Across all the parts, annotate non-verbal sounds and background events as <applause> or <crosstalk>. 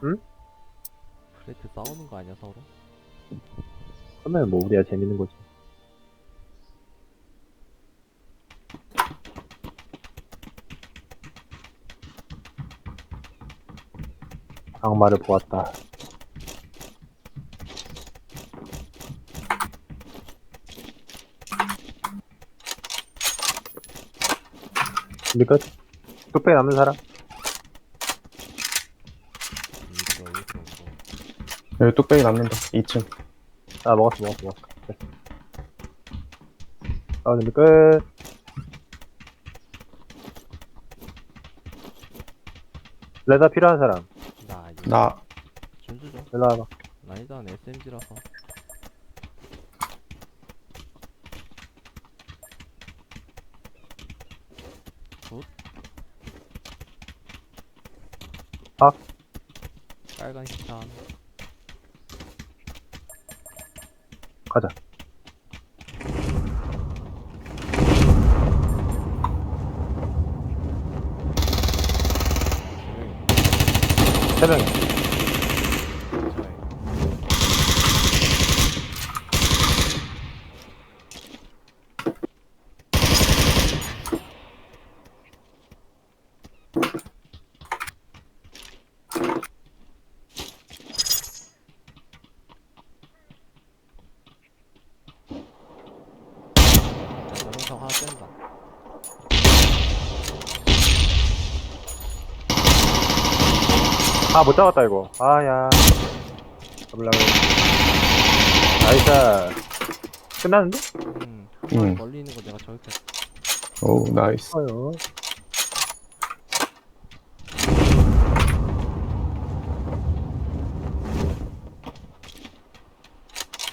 프레트 싸우는 거 아니야 서로? 그러면 뭐 우리야 재밌는 거지. 악마를 보았다. 우리 끝? 뚝배기 남는 사람? 이거 이거 이거 여기 뚝배기 남는다. 2층. 아, 먹었어, 먹었어, 먹었어. 됐어. 아, 근데 끝. 레다 필요한 사람. 나 이거 나, 준수죠? 일로 와봐. 나 일단 SMG라서 굿 아. 빨간 시탄 가자. 세 명이. 영상 하나 뗀다 아, 못 잡았다, 이거. 아, 야. 잡으려고. 나이스. 끝났는데? 음, 음. 멀리 있는 거 내가 저격했어 오, 나이스. 어요.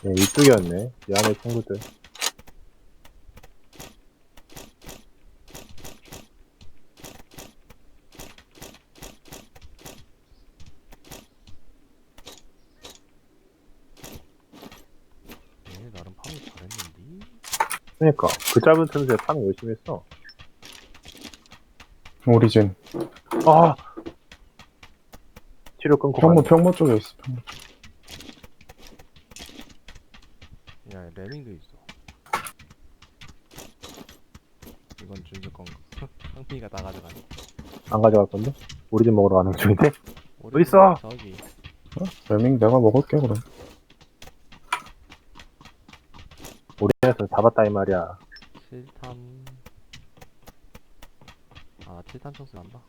네, 이쪽이었네. 미안해, 친구들. 얘 나름 파밍 잘했는데 그니까. 그 짧은 틈새 파밍 열심히 했어. 오리진. 아! 치료 끊고 평모. 평모 쪽에 있어. 평모. 야 레밍도 있어 이건 준수 건가 <laughs> 상민이가 다 가져가네 안 가져갈 건데? 우리 집 먹으러 가는 중인데? 어디 있어? 저기 레밍 내가 먹을게, 그럼. 집에서 잡았다, 이 말이야. 7탄 아 7탄 청소 난다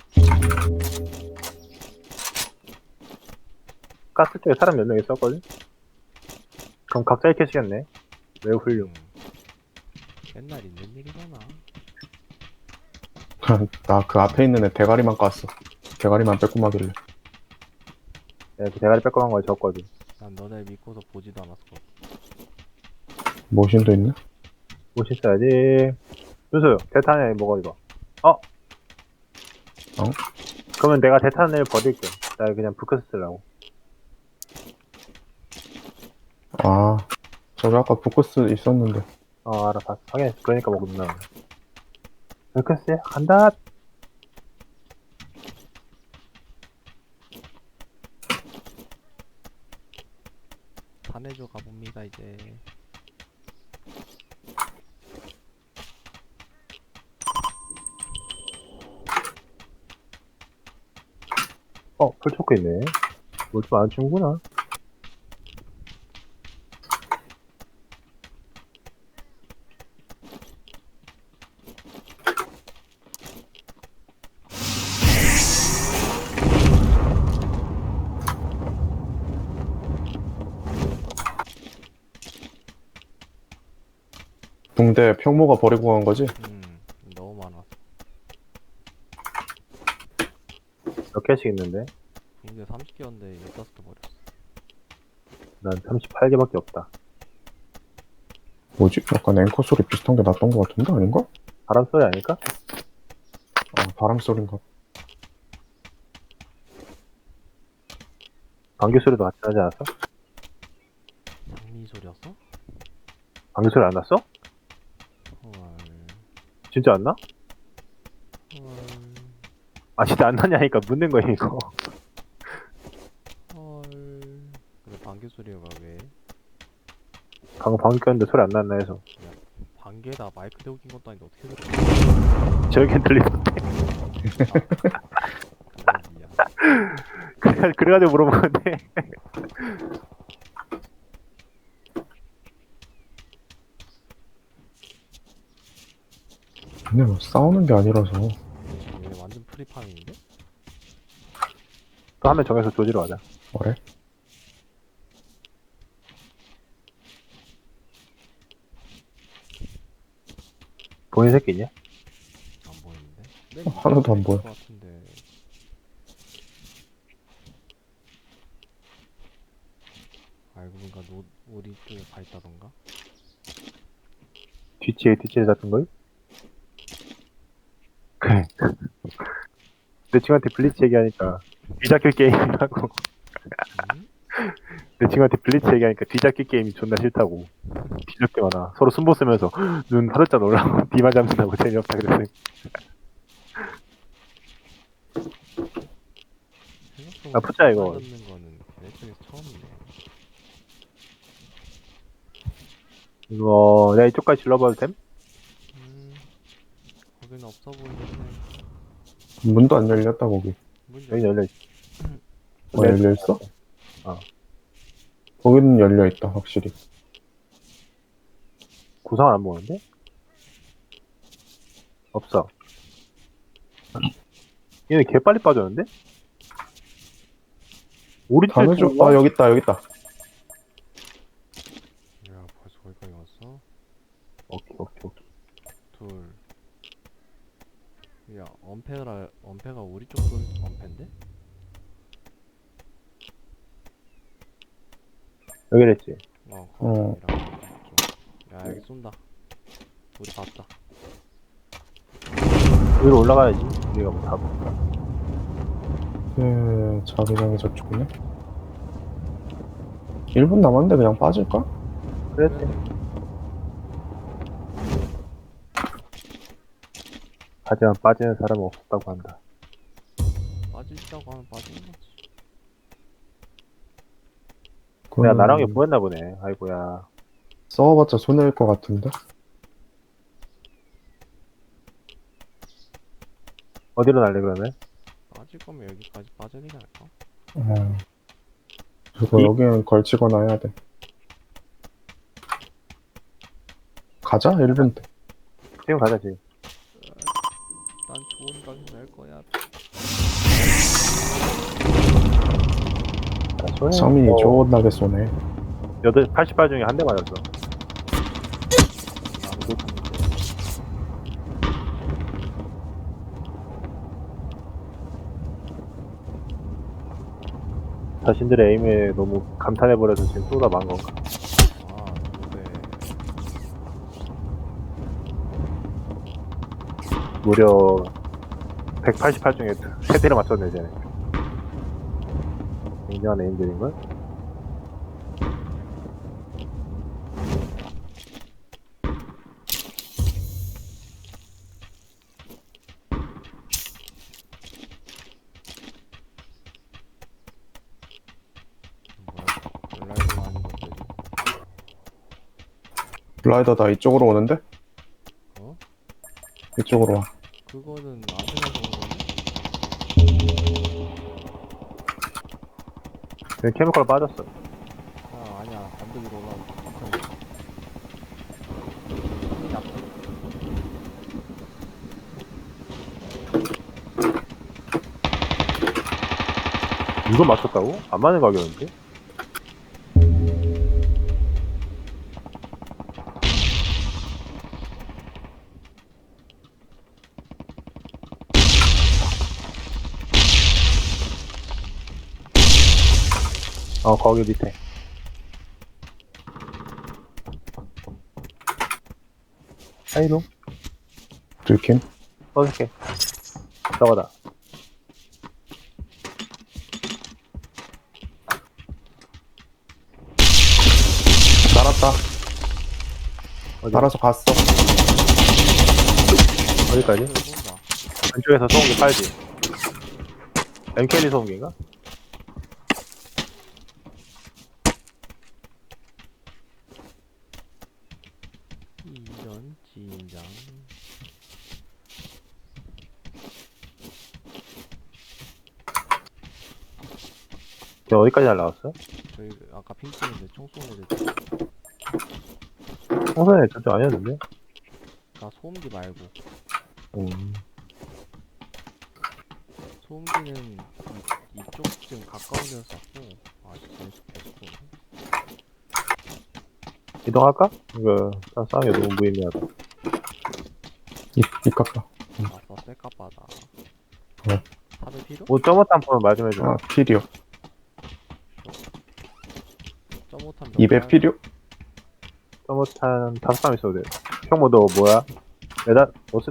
가스 쪽에 사람 몇 명 있었거든? 그럼 각자 시겠네. 매우 훌륭. 음. 맨날 있는 일이잖아 나 그 앞에 있는 애 대가리만 깠어. 대가리만 빼꼼하길래. 내가 그 대가리 뺏고 간걸 줬거든. 난 너네 믿고서 보지도 않았어 모신도 있네? 멋있어야지. 준수, 대탄에 먹어, 이거. 어? 어? 그러면 내가 대탄을 버릴게. 나 그냥 부크스 쓰려고. 아, 저기 아까 부코스 있었는데. 어, 알아, 봤어. 확인했어. 그러니까 먹는다. 부크스, 간다! 산해줘 가봅니다 이제 어, 풀초크 있네. 뭘 좀안 주는구나. 붕대 평모가 버리고 간 거지? 음 너무 많아 몇 개씩 있는데? 붕대 30개였는데 15개 버렸어 난 38개밖에 없다. 뭐지? 약간 앵커 소리 비슷한 게 났던 것 같은데? 아닌가? 바람 소리 아닐까? 아, 바람 소린가? 방귀 소리도 같이 나지 않았어? 장미 소리였어? 방귀 소리 안 났어? 헐 진짜 안 나? 헐 아, 진짜 안 나냐니까 묻는 거야, 이거. 반개 소리가 왜? 방금 방귀 꼈는데 소리 안 났나 해서. 반개에다 마이크 대고 낀 것도 아닌데 어떻게 들어? 저렇게 들리던데. 아, 미안. 그래, 그래가지고 물어본 건데. 근데 뭐 싸우는 게 아니라서 얘 완전 프리파밍인데? 또 한 명 정해서 조지러 가자. 그래? 보이는 새끼 있냐? 안 보이는데? 네, 어, 하나도 안 보여. 것 같은데. 알고 보니까 노, 우리 쪽에 가 있다던가? 뒤치에 뒤치에 잡힌 거이? 그래. <laughs> 내 친구한테 블리치 얘기하니까 뒤잡기 게임이라고. 응? 내 친구한테 블리치 얘기하니까 뒤잡기 게임이 존나 싫다고. 뒤잡기 많아. 서로 순보 쓰면서 <laughs> 눈 화들짝 놀라고 <laughs> 뒤만 잡는다고 재미없다 그랬어. 생각보다 아, 푸자, 이거. 잡는 거는 쪽에서 처음이네. 이거 내가 이쪽까지 질러봐도 됨? 음, 거기는 없어 보이는데. 문도 안 열렸다 거기 문 여기 열려. 열려. 어 열려 있어? 어. 거기는 열려있다 확실히 구상을 안 보는데? 없어. 얘네 개 빨리 빠졌는데? 우리 단어 쪽에 좀.. 아 여기 있다 여기 있다 야, 벌써 거기까지 왔어? 오케이 오케이 오케이. 둘. 야, 엄폐가, 엄폐가 우리 쪽 쏜 엄폐인데? 여기랬지. 어, 어. 야, 여기 쏜다. 우리 봤다. 위로 올라가야지. 우리가 뭐 다 볼까. 그 자기장이 저쪽이네 1분 남았는데 그냥 빠질까? 그랬지. 하지만 빠지는 사람은 없었다고 한다. 빠지자고 하면 빠지는 거지. 내가 그거는 나랑 게 보였나 보네. 아이고야. 싸워봤자 손해일 것 같은데 어디로 날래 그러면? 빠질 거면 여기까지 빠지는 게 나을까? 어. 그리고 이- 여기는 걸치거나 해야 돼 가자 1분 때 지금 가자 지금. 난 좋은 각이 날 거야. 성민이 어, 존나게 쏘네 여덟 88 중에 한 대 맞았어. 자신들의 에임에 너무 감탄해버려서 지금 쏘다 만 건가. 아, 근데 무려 188 중에 세 대를 맞췄네 쟤네. 하는 것들이. 블라이더 다 이쪽으로 오는데? 어? 이쪽으로 와 그거는 지금 케미컬 빠졌어. 아, 아니야. 반대 위로 올라오고. 이거 맞췄다고? 안 맞는 가격인데? 어 거기 밑에. 하이로. 들킴. 써줄게 저거다 날았다. 어디, 날아서 갔어. 어디까지? 왼쪽에서 소음기 팔지 MKD 소음기인가? 저 어디까지 날라왔어? 저희 아까 핑 찍는데 총 쏘는 애들 평소에 저쪽 아니었는데? 나 소음기 말고 음. 소음기는 이, 이쪽 지금 가까운 데서 쐈고 아 진짜 계속 이동할까? 이거 싸- 싸움이 너무 무의미하다. 이, 이깝다. 아싸 셀까바다 네. 다들 필요? 뭐 점어탄 보면 말 좀 해줘. 아, 필요. 점오탄 몇200 발? 필요? 다섯 방 있어도 돼. 형뭐 너 뭐야? 내가 못 쓰,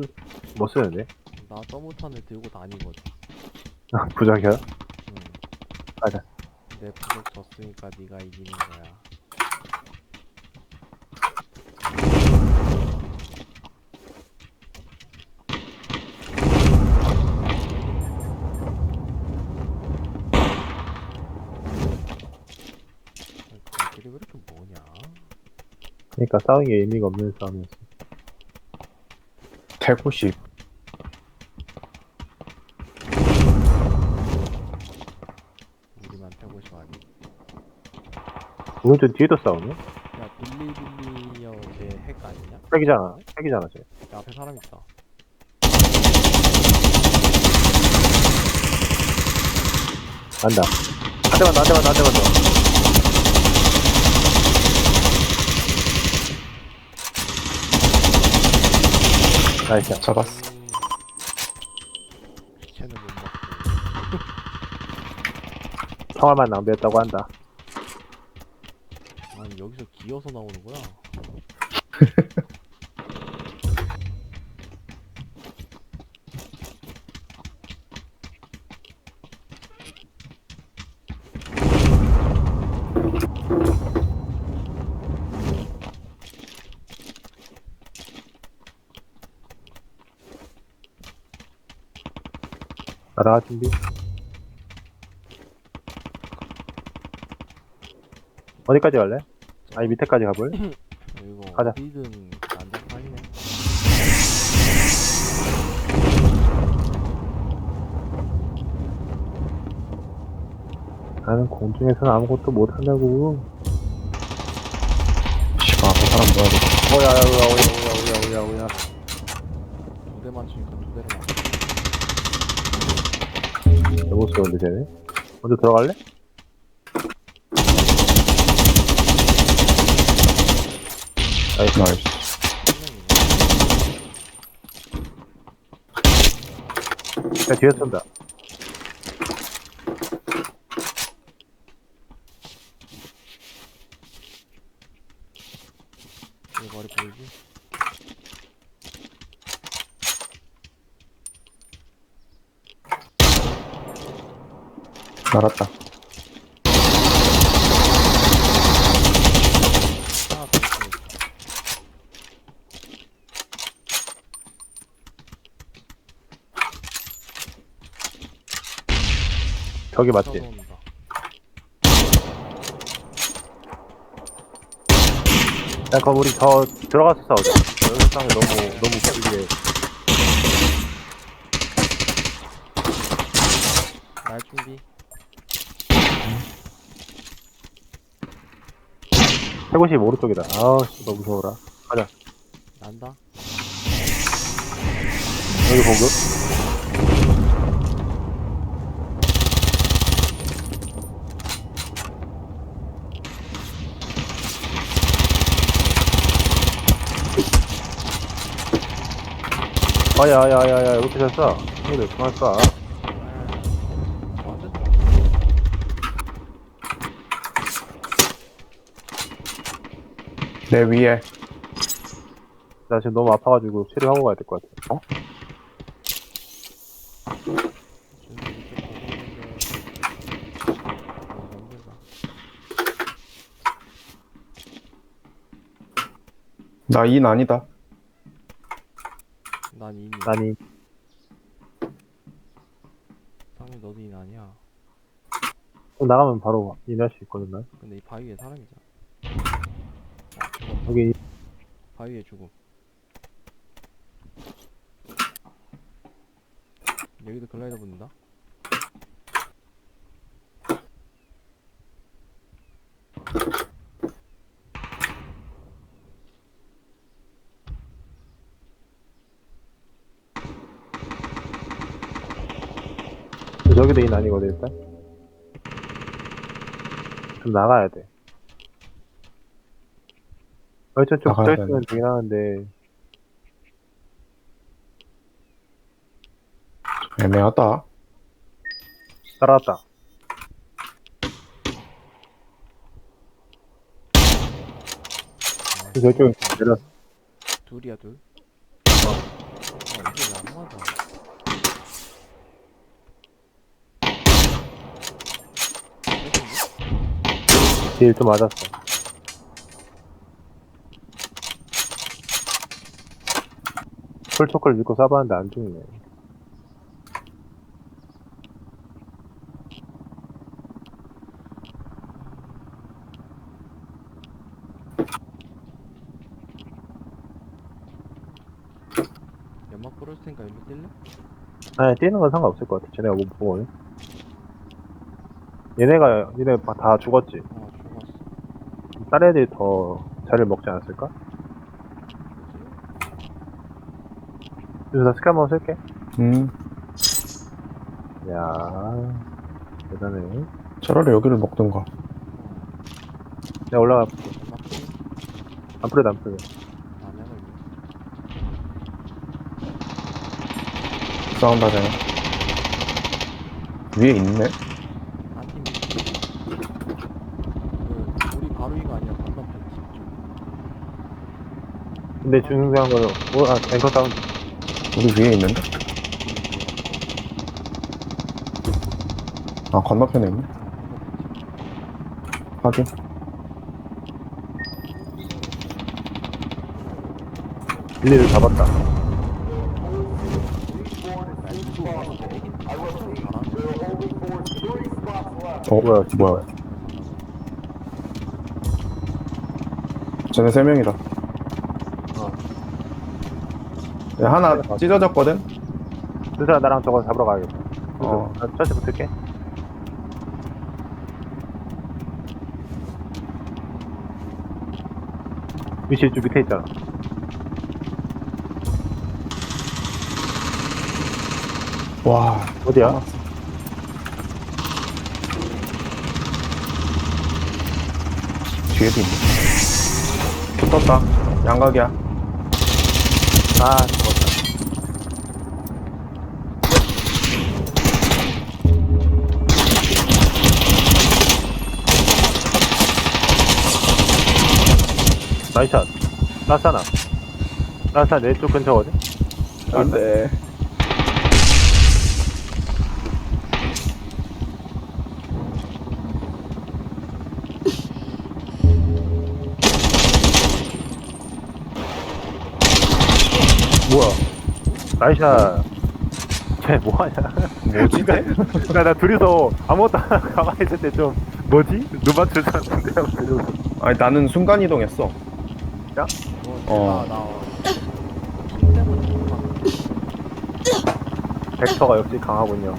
못 쓰는데? 나 점오탄을 들고 다니거든 부적이야? 응. 가자. 내 부적 졌으니까 네가 이기는 거야 애들이 왜 이렇게 뭐냐? 그러니까 싸우는 게 의미가 없는 싸움이었어. 150. 우리만 150 아니? 오른쪽 뒤에도 싸우네? 야 빌리빌리어 쟤핵 아니냐? 핵이잖아. 핵이잖아, 쟤. 야 앞에 사람 있다 안다. 한 대만 더, 한 대만 더, 한 대만 더. 나이스. 잡았어. 음. 쟤는 못 먹고 평화만 낭비했다고 한다. 아니 여기서 기어서 나오는구나 <laughs> 날아가 준비. 어디까지 갈래? 아니 밑에까지 가볼래? <clears throat> 이거 가자. 어디든 안전하네 나는 공중에서는 아무것도 못한다고. 씨발, 앞에 사람 뭐야, 돼. 오야 오야 오야 오야 오야 오야 오야. 두대 맞추니까 두 대를 맞 너무 쏘는데 쟤네. 먼저 들어갈래? 나이스. 나이스. 야 뒤에 쏜다. 이 머리 보이지? 있어 저기 맞지? 야 그럼 우리 저 들어가서 싸우자. 여기서 싸우면 너무 너무 길게. 날 준비 150 오른쪽이다. 아우 씨 너무 무서워라. 난다 여기 보급. 아야야야야 이렇게 잘 쏴. 이거 그만 쏴. 내 위에. 나 지금 너무 아파가지고 치료하고 가야 될 것 같아. 어? 나 인 아니다. 난 이미 아니 상민 너도 인 아니야 나가면 바로 인할 수 있거든 난. 근데 이 바위에 사람이잖아. 여기 바위에 주고 여기도 글라이더 붙는다? 저기도 인 아니거든 일단. 좀 나가야 돼. 얼전 좀 나가야 붙어있으면 되긴 하는데 애매하다. 따라왔다 아, 저쪽 내려 둘이야 둘. 아 이게 왜안 맞아? 딜좀 맞았어 폴초콜 믿고 쏴봤는데 안 죽네 연막 뿌릴 테니까 일로 뛸래? 아니 뛰는 건 상관없을 것 같아 쟤네가 못 보거든 얘네가 얘네 다- 다 죽었지 어 죽었어. 다른 애들이 더 자리를 먹지 않았을까? 그래서 나 스킬 한번 쓸게 음, 야 대단해 차라리 여기를 먹든가. 어 내가 올라가? 안 풀려도 안 풀려 아. 싸운다, 쟤네. 위에 있네? 한 팀. 그 우리 바로 이거 아니야 건너편 집 쪽. 근데 중요한 거는 오, 아 앵커 다운 우리 위에 있는데? 아, 건너편에 있네? 확인. 빌리를 잡았다. 어, 뭐야, 뭐야. 쟤네 세 명이다. 어. 야, 하나 찢어졌거든? 스스라 나랑 저거 잡으러 가야겠다 어. 어. 나 저한테 붙을게 위치 좀 밑에 있잖아 와, 어디야? 뒤에도 있네. 붙었다. 양각이야. 아 죽었 나이샷 라사나 라사 내쪽 근처거든? 안 돼. 뭐야 나이샷 쟤 뭐하냐 뭐지, 쟤? 나, 나 둘이서 아무것도 안 하고 가만히 있을 때 좀 뭐지? 눈 맞출 하고 이러고. 아니, 나는 순간 이동했어. 어, 어. 벡터가 역시 강하군요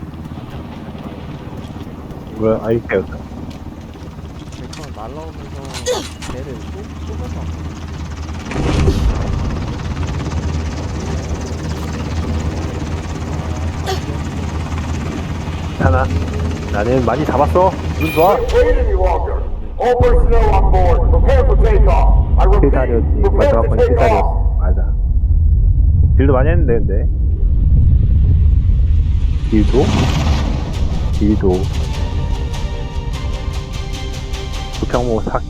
뭐야 아이케였어 백선 날라오면서 걔를 쏘, 쏘면서. 하나 나는 많이 잡았어 눈 좋아 Wait any longer. All personnel on board, prepare for takeoff. 건 take off. 필살이었어 맞아. 딜도 많이 했는데 근데. 딜도? 딜도. 부평모 사